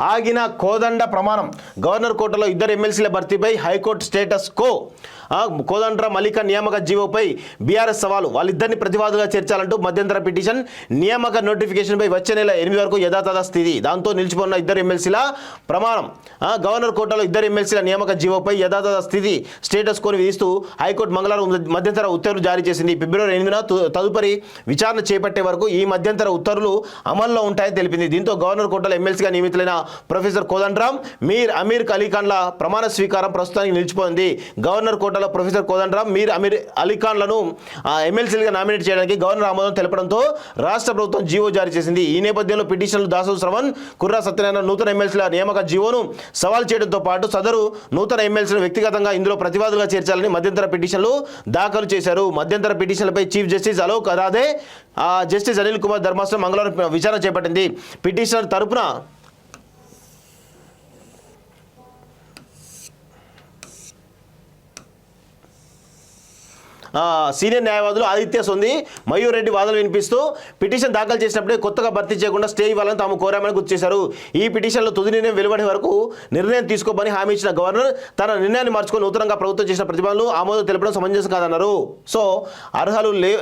ఆగిన కోదండ ప్రమాణం. గవర్నర్ కోటలో ఇద్దరు ఎమ్మెల్సీల భర్తీపై హైకోర్టు స్టేటస్ కో. కోదండ్ర మలిక నియామక జీవోపై బీఆర్ఎస్ సవాలు. వాళ్ళిద్దరిని ప్రతివాదుగా చేర్చాలంటూ మధ్యంతర పిటిషన్ నియామక నోటిఫికేషన్పై వచ్చే నెల ఎనిమిది వరకు యథాతథ స్థితి. దాంతో నిలిచిపోన్న ఇద్దరు ఎమ్మెల్సీల ప్రమాణం. గవర్నర్ కోటలో ఇద్దరు ఎమ్మెల్సీల నియామక జీవోపై యథాతథ స్థితి స్టేటస్ కోని విధిస్తూ హైకోర్టు మంగళవారం మధ్యంతర ఉత్తర్వులు జారీ చేసింది. ఫిబ్రవరి ఎనిమిదిన తదుపరి విచారణ చేపట్టే వరకు ఈ మధ్యంతర ఉత్తర్వులు అమల్లో ఉంటాయని తెలిపింది. దీంతో గవర్నర్ కోటలో ఎమ్మెల్సీగా నియమితులైన ప్రొఫెసర్ కోదండరామ్ మీర్ అమీర్ అలీఖాన్ల ప్రమాణ స్వీకారం ప్రస్తుతానికి నిలిచిపోయింది. గవర్నర్ కోటలో ప్రొఫెసర్ కోదండరామ్ మీర్ అమీర్ అలీఖాన్లను ఎమ్మెల్సీలుగా నామినేట్ చేయడానికి గవర్నర్ ఆమోదం తెలపడంతో రాష్ట్ర ప్రభుత్వం జీవో జారీ చేసింది. ఈ నేపథ్యంలో పిటిషన్లు దాసు శ్రవణ్ కుర్రా సత్యనారాయణ నూతన ఎమ్మెల్సీల నియామక జీవోను సవాల్ చేయడంతో పాటు సదరు నూతన ఎమ్మెల్సీలను వ్యక్తిగతంగా ఇందులో ప్రతివాదులుగా చేర్చాలని మధ్యంతర పిటిషన్లు దాఖలు చేశారు. మధ్యంతర పిటిషన్లపై chief justice Alok Aradhe justice Anil Kumar ధర్మాసనం మంగళవారం విచారణ చేపట్టింది. పిటిషనర్ తరపున సీనియర్ న్యాయవాదులు ఆదిత్య సొంది మయూర్ రెడ్డి వాదనలు వినిపిస్తూ పిటిషన్ దాఖలు చేసినప్పుడే కొత్తగా భర్తీ చేయకుండా స్టే ఇవ్వాలని తాము కోరామని గుర్తు చేశారు. ఈ పిటిషన్లో తుది నిర్ణయం వెలువడే వరకు నిర్ణయం తీసుకోమని హామీ ఇచ్చిన గవర్నర్ తన నిర్ణయాన్ని మార్చుకొని నూతనంగా ప్రభుత్వం చేసిన ప్రతిభలను ఆమోదం తెలపడం సమంజసం కాదన్నారు. సో అర్హులు లే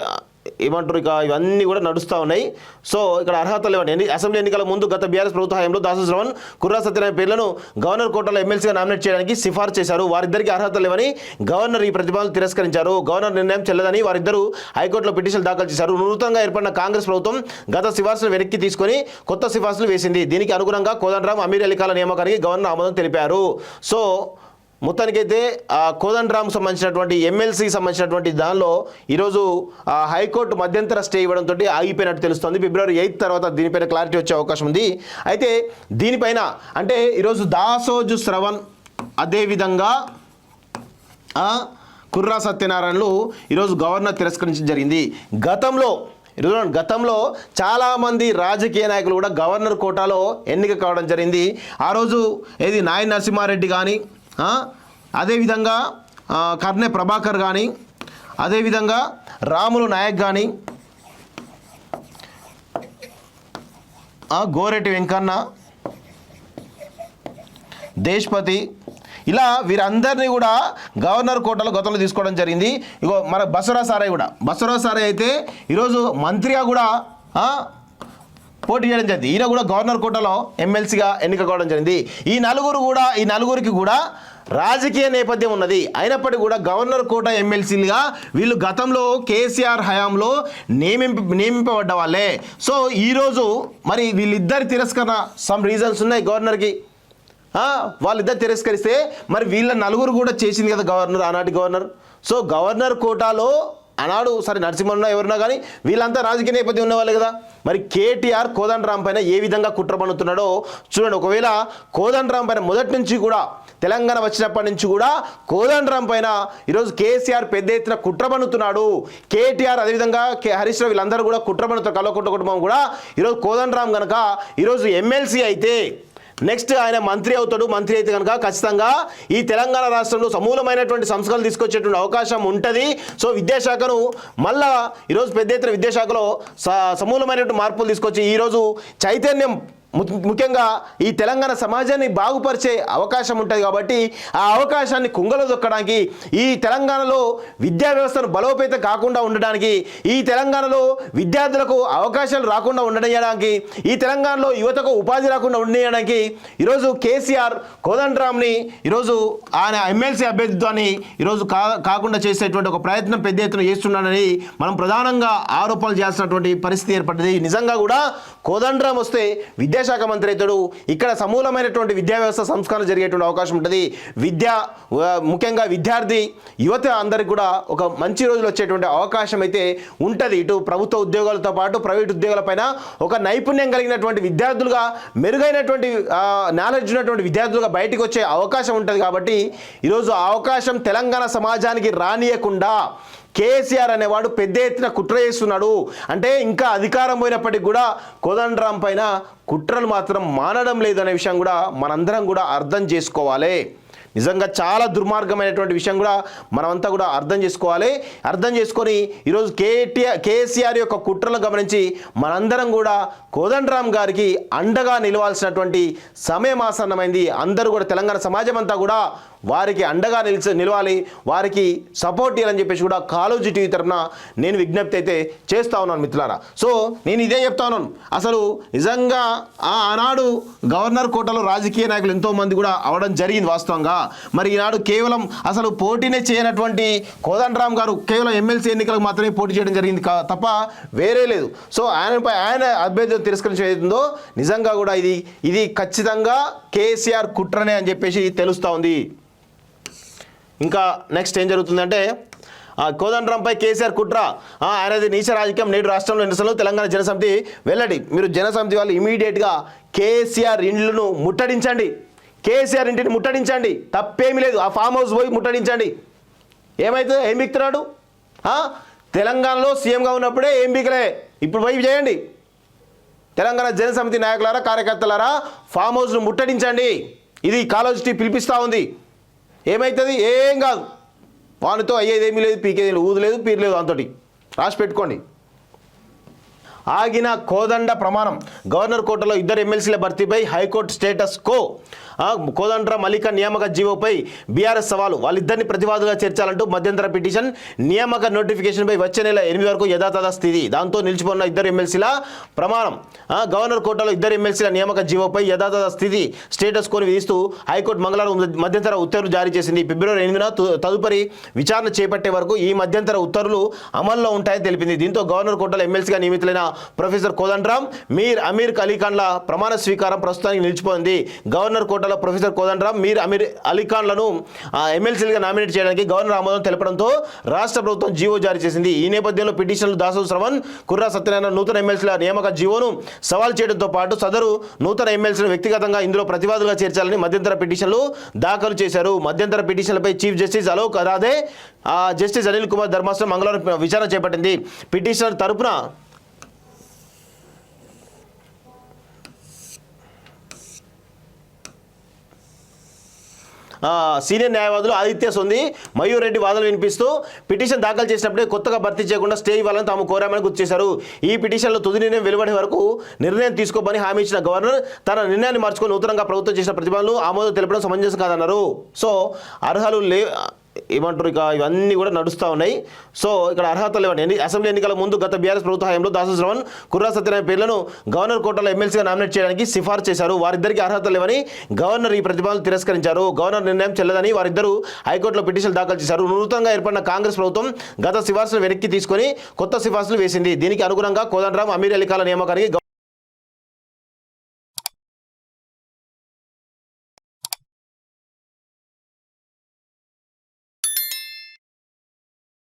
ఏమంటారు ఇక ఇవన్నీ కూడా నడుస్తూ ఉన్నాయి. సో ఇక్కడ అర్హత లేవండి. అసెంబ్లీ ఎన్నికల ముందు గత బీఆర్ఎస్ ప్రభుత్వ హయాంలో దాసు శ్రవణ్ కుర్రా సత్యనారాయణ పేర్లను గవర్నర్ కోటలో ఎమ్మెల్సీగా నామినేట్ చేయడానికి సిఫార్సు చేశారు. వారిద్దరికి అర్హత లేవని గవర్నర్ ఈ ప్రతిపాదనలు తిరస్కరించారు. గవర్నర్ నిర్ణయం చెల్లదని వారిద్దరూ హైకోర్టులో పిటిషన్ దాఖలు చేశారు. నూతనంగా ఏర్పడిన కాంగ్రెస్ ప్రభుత్వం గత సిఫార్సులు వెనక్కి తీసుకొని కొత్త సిఫార్సులు వేసింది. దీనికి అనుగుణంగా కోదండరాం అమీర్ అలీఖాల నియామకానికి గవర్నర్ ఆమోదం తెలిపారు. సో మొత్తానికైతే ఆ కోదండరామ్ సంబంధించినటువంటి ఎమ్మెల్సీకి సంబంధించినటువంటి దానిలో ఈరోజు హైకోర్టు మధ్యంతర స్టే ఇవ్వడంతో ఆగిపోయినట్టు తెలుస్తుంది. ఫిబ్రవరి ఎయిత్ తర్వాత దీనిపైన క్లారిటీ వచ్చే అవకాశం ఉంది. అయితే దీనిపైన అంటే ఈరోజు దాసోజు శ్రవణ్ అదేవిధంగా కుర్రా సత్యనారాయణలు ఈరోజు గవర్నర్ తిరస్కరించడం జరిగింది. గతంలో ఈరోజు గతంలో చాలామంది రాజకీయ నాయకులు కూడా గవర్నర్ కోటాలో ఎన్నిక కావడం జరిగింది. ఆ రోజు ఏది నాయ నరసింహారెడ్డి కానీ అదేవిధంగా కర్ణె ప్రభాకర్ కానీ అదేవిధంగా రాములు నాయక్ కానీ గోరెటి వెంకన్న దేశ్పతి ఇలా వీరందరినీ కూడా గవర్నర్ కోటలో గతంలో తీసుకోవడం జరిగింది. ఇగో మన బసరా సారయ్య కూడా బసరా సారయ్య అయితే ఈరోజు మంత్రిగా కూడా పోటీ చేయడం జరిగింది. ఈయన కూడా గవర్నర్ కోటలో ఎమ్మెల్సీగా ఎన్నిక కావడం జరిగింది. ఈ నలుగురు కూడా ఈ నలుగురికి కూడా రాజకీయ నేపథ్యం ఉన్నది. అయినప్పటికీ కూడా గవర్నర్ కోట ఎమ్మెల్సీలుగా వీళ్ళు గతంలో కేసీఆర్ హయాంలో నియమింప నియమింపబడ్డ వాళ్ళే. సో ఈరోజు మరి వీళ్ళిద్దరి తిరస్కరణ సమ్ రీజన్స్ ఉన్నాయి గవర్నర్కి. వాళ్ళిద్దరు తిరస్కరిస్తే మరి వీళ్ళ నలుగురు కూడా చేసింది కదా గవర్నర్ ఆనాటి గవర్నర్. సో గవర్నర్ కోటాలో ఆనాడు సరే నరసింహన్న ఎవరున్నా కానీ వీళ్ళంతా రాజకీయ నేపథ్యం ఉన్నవాళ్ళు కదా. మరి కేటీఆర్ కోదండరాం పైన ఏ విధంగా కుట్ర పన్నుతున్నాడో చూడండి. ఒకవేళ కోదండరాం పైన మొదటి నుంచి కూడా తెలంగాణ వచ్చినప్పటి నుంచి కూడా కోదండరాం పైన ఈరోజు కేసీఆర్ పెద్ద ఎత్తున కుట్ర పన్నుతున్నాడు. కేటీఆర్ అదేవిధంగా కే హరీష్ రావు వీళ్ళందరూ కూడా కుట్ర పన్నుతారు. కల్వకుంట కుటుంబం కూడా ఈరోజు కోదండరాం కనుక ఈరోజు ఎమ్మెల్సీ అయితే నెక్స్ట్ ఆయన మంత్రి అవుతాడు. మంత్రి అయితే కనుక ఖచ్చితంగా ఈ తెలంగాణ రాష్ట్రంలో సమూలమైనటువంటి సంస్కరణలు తీసుకొచ్చేటువంటి అవకాశం ఉంటుంది. సో విద్యాశాఖను మళ్ళా ఈరోజు పెద్ద ఎత్తున విద్యాశాఖలో స- సమూలమైనటువంటి మార్పులు తీసుకొచ్చి ఈరోజు చైతన్యం ముఖ్యంగా ఈ తెలంగాణ సమాజాన్ని బాగుపరిచే అవకాశం ఉంటుంది కాబట్టి ఆ అవకాశాన్ని కుంగలో దొక్కడానికి ఈ తెలంగాణలో విద్యా వ్యవస్థను బలోపేతం కాకుండా ఉండడానికి ఈ తెలంగాణలో విద్యార్థులకు అవకాశాలు రాకుండా ఉండడానికి ఈ తెలంగాణలో యువతకు ఉపాధి రాకుండా ఉండడానికి ఈరోజు కేసీఆర్ కోదండరామ్ని ఈరోజు ఆయన ఎమ్మెల్సీ అభ్యర్థిత్వాన్ని ఈరోజు కా కాకుండా చేసేటువంటి ఒక ప్రయత్నం పెద్ద ఎత్తున చేస్తున్నాడని మనం ప్రధానంగా ఆరోపణలు చేస్తున్నటువంటి పరిస్థితి ఏర్పడింది నిజంగా కూడా కోదండరామ్ వస్తే విద్యాశాఖ మంత్రి అవుతాడు. ఇక్కడ సమూలమైనటువంటి విద్యా వ్యవస్థ సంస్కరణ జరిగేటువంటి అవకాశం ఉంటుంది. విద్య ముఖ్యంగా విద్యార్థి యువత అందరికి కూడా ఒక మంచి రోజులు వచ్చేటువంటి అవకాశం అయితే ఉంటుంది. ఇటు ప్రభుత్వ ఉద్యోగాలతో పాటు ప్రైవేట్ ఉద్యోగాలపైన ఒక నైపుణ్యం కలిగినటువంటి విద్యార్థులుగా మెరుగైనటువంటి నాలెడ్జ్ ఉన్నటువంటి విద్యార్థులుగా బయటకు వచ్చే అవకాశం ఉంటుంది కాబట్టి ఈరోజు ఆ అవకాశం తెలంగాణ సమాజానికి రానియకుండా కేసీఆర్ అనేవాడు పెద్ద ఎత్తున కుట్ర చేస్తున్నాడు. అంటే ఇంకా అధికారం పోయినప్పటికి కూడా కోదండరాం పైన కుట్రలు మాత్రం మానడం లేదనే విషయం కూడా మనందరం కూడా అర్థం చేసుకోవాలి. నిజంగా చాలా దుర్మార్గమైనటువంటి విషయం కూడా మనమంతా కూడా అర్థం చేసుకోవాలి. అర్థం చేసుకొని ఈరోజు కేటీఆర్ కేసీఆర్ యొక్క కుట్రలను గమనించి మనందరం కూడా కోదండరామ్ గారికి అండగా నిలవాల్సినటువంటి సమయం ఆసన్నమైంది. అందరూ కూడా తెలంగాణ సమాజం అంతా కూడా వారికి అండగా నిలిచి నిలవాలి వారికి సపోర్ట్ ఇవ్వాలని చెప్పేసి కూడా కాలోజీ టీవీ తరఫున నేను విజ్ఞప్తి అయితే చేస్తూ ఉన్నాను మిత్రులారా. సో నేను ఇదే చెప్తా ఉన్నాను. అసలు నిజంగా ఆ ఆనాడు గవర్నర్ కోటలో రాజకీయ నాయకులు ఎంతోమంది కూడా అవడం జరిగింది వాస్తవంగా. మరి ఈనాడు కేవలం అసలు పోటీనే చేయనటువంటి కోదండరామ్ గారు కేవలం ఎమ్మెల్సీ ఎన్నికలకు మాత్రమే పోటీ చేయడం జరిగింది కా- తప్ప వేరే లేదు. సో ఆయనపై ఆయన అభ్యర్థులు తిరస్కరించడం నిజంగా కూడా ఇది ఇది ఖచ్చితంగా కేసీఆర్ కుట్రనే అని చెప్పేసి తెలుస్తూ ఉంది. ఇంకా నెక్స్ట్ ఏం జరుగుతుందంటే ఆ, కోదండరాంపై కేసీఆర్ కుట్ర. ఆయనది నీచ రాజకీయం నేడు రాష్ట్రంలో నిరసనలు తెలంగాణ జనసమితి. వెళ్ళండి మీరు జనసమితి వాళ్ళు ఇమీడియట్గా కేసీఆర్ ఇండ్లను ముట్టడించండి. కేసీఆర్ ఇంటిని ముట్టడించండి. తప్పేమీ లేదు ఆ ఫామ్ హౌస్ పోయి ముట్టడించండి. ఏమైతే ఏం బిక్తున్నాడు? తెలంగాణలో సీఎంగా ఉన్నప్పుడే ఏం బికలే? ఇప్పుడు పోయి చేయండి. తెలంగాణ జనసమితి నాయకులారా కార్యకర్తలారా ఫామ్ హౌస్ను ముట్టడించండి. ఇది కాలోజిటీ పిలిపిస్తూ ఉంది. ఏమవుతుంది ఏం కాదు. వానితో అయ్యేదేమీ లేదు పీకేది ఊదలేదు ఊదు అంతటి రాసి పెట్టుకోండి. ఆగిన కోదండ ప్రమాణం. గవర్నర్ కోటలో ఇద్దరు ఎమ్మెల్సీల భర్తీపై హైకోర్టు స్టేటస్ కో. కోదండ్ర మలిక నియామక జీవోపై బీఆర్ఎస్ సవాలు. వాళ్ళిద్దరిని ప్రతివాదుగా చేర్చాలంటూ మధ్యంతర పిటిషన్ నియామక నోటిఫికేషన్పై వచ్చే నెల ఎనిమిది వరకు యథాతథ స్థితి. దాంతో నిలిచిపోన్న ఇద్దరు ఎమ్మెల్సీల ప్రమాణం. గవర్నర్ కోటలో ఇద్దరు ఎమ్మెల్సీల నియామక జీవోపై యథాతథ స్థితి స్టేటస్ కోని విధిస్తూ హైకోర్టు మంగళవారం మధ్యంతర ఉత్తర్వులు జారీ చేసింది. ఫిబ్రవరి ఎనిమిదిన తదుపరి విచారణ చేపట్టే వరకు ఈ మధ్యంతర ఉత్తర్వులు అమల్లో ఉంటాయని తెలిపింది. దీంతో గవర్నర్ కోటలో ఎమ్మెల్సీగా నియమితులైన ప్రొఫెసర్ కోదండరామ్ మీర్ అమీర్ అలీఖాన్ల ప్రమాణ స్వీకారం ప్రస్తుతానికి నిలిచిపోయింది. గవర్నర్ కోట కోటలో ప్రొఫెసర్ కోదండరామ్ మీర్ అమీర్ అలీఖాన్లను ఎమ్మెల్సీలుగా నామినేట్ చేయడానికి గవర్నర్ ఆమోదం తెలపడంతో రాష్ట్ర ప్రభుత్వం జీవో జారీ చేసింది. ఈ నేపథ్యంలో పిటిషన్లు దాసు శ్రవణ్ కుర్రా సత్యనారాయణ నూతన ఎమ్మెల్సీల నియామక జీవోను సవాల్ చేయడంతో పాటు సదరు నూతన ఎమ్మెల్సీలను వ్యక్తిగతంగా ఇందులో ప్రతివాదులుగా చేర్చాలని మధ్యంతర పిటిషన్లు దాఖలు చేశారు. మధ్యంతర పిటిషన్లపై chief justice Alok Aradhe justice Anil Kumar ధర్మాసనం మంగళవారం విచారణ చేపట్టింది. పిటిషనర్ తరపున సీనియర్ న్యాయవాదులు ఆదిత్య సొంది మయూర్ రెడ్డి వాదనలు వినిపిస్తూ పిటిషన్ దాఖలు చేసినప్పుడే కొత్తగా భర్తీ చేయకుండా స్టే ఇవ్వాలని తాము కోరామని గుర్తు చేశారు. ఈ పిటిషన్లో తుది నిర్ణయం వెలువడే వరకు నిర్ణయం తీసుకోమని హామీ ఇచ్చిన గవర్నర్ తన నిర్ణయాన్ని మార్చుకొని నూతనంగా ప్రభుత్వం చేసిన ప్రతిభలను ఆమోదం తెలపడం సమంజసం కాదన్నారు. సో అర్హులు లే ఏమంటారు ఇక ఇవన్నీ కూడా నడుస్తూ ఉన్నాయి. సో ఇక్కడ అర్హత లేవండి. అసెంబ్లీ ఎన్నికల ముందు గత బీఆర్ఎస్ ప్రభుత్వ హయాంలో దాసు శ్రవణ్ కుర్రా సత్యనారాయణ పేర్లను గవర్నర్ కోటలో ఎమ్మెల్సీగా నామినేట్ చేయడానికి సిఫార్సు చేశారు. వారిద్దరికి అర్హత లేవని గవర్నర్ ఈ ప్రతిపాదనలు తిరస్కరించారు. గవర్నర్ నిర్ణయం చెల్లదని వారిద్దరూ హైకోర్టులో పిటిషన్ దాఖలు చేశారు. నూతనంగా ఏర్పడిన కాంగ్రెస్ ప్రభుత్వం గత సిఫార్సులు వెనక్కి తీసుకొని కొత్త సిఫార్సులు వేసింది. దీనికి అనుగుణంగా కోదండరాం అమీర్ అలీఖాల నియామకానికి